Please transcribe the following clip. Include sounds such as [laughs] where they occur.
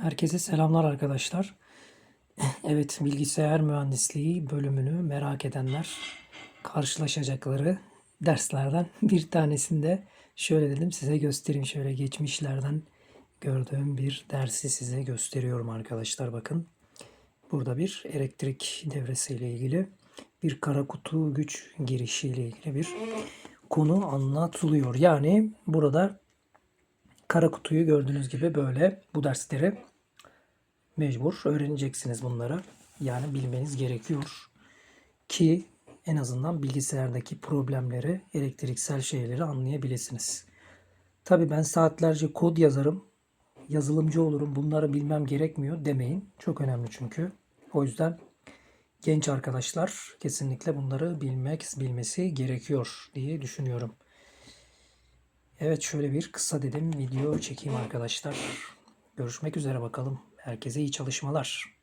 Herkese selamlar arkadaşlar. [laughs] Evet, bilgisayar mühendisliği bölümünü merak edenler karşılaşacakları derslerden [laughs] bir tanesinde şöyle dedim size göstereyim. Şöyle geçmişlerden gördüğüm bir dersi size gösteriyorum arkadaşlar bakın. Burada bir elektrik devresiyle ilgili bir kara kutu güç girişi ile ilgili bir konu anlatılıyor. Yani burada kara kutuyu gördüğünüz gibi böyle bu dersleri mecbur öğreneceksiniz bunları. Yani bilmeniz gerekiyor ki en azından bilgisayardaki problemleri, elektriksel şeyleri anlayabilirsiniz. Tabii ben saatlerce kod yazarım, yazılımcı olurum, bunları bilmem gerekmiyor demeyin. Çok önemli çünkü. O yüzden genç arkadaşlar kesinlikle bunları bilmek, bilmesi gerekiyor diye düşünüyorum. Evet şöyle bir kısa dedim video çekeyim arkadaşlar. Görüşmek üzere bakalım. Herkese iyi çalışmalar.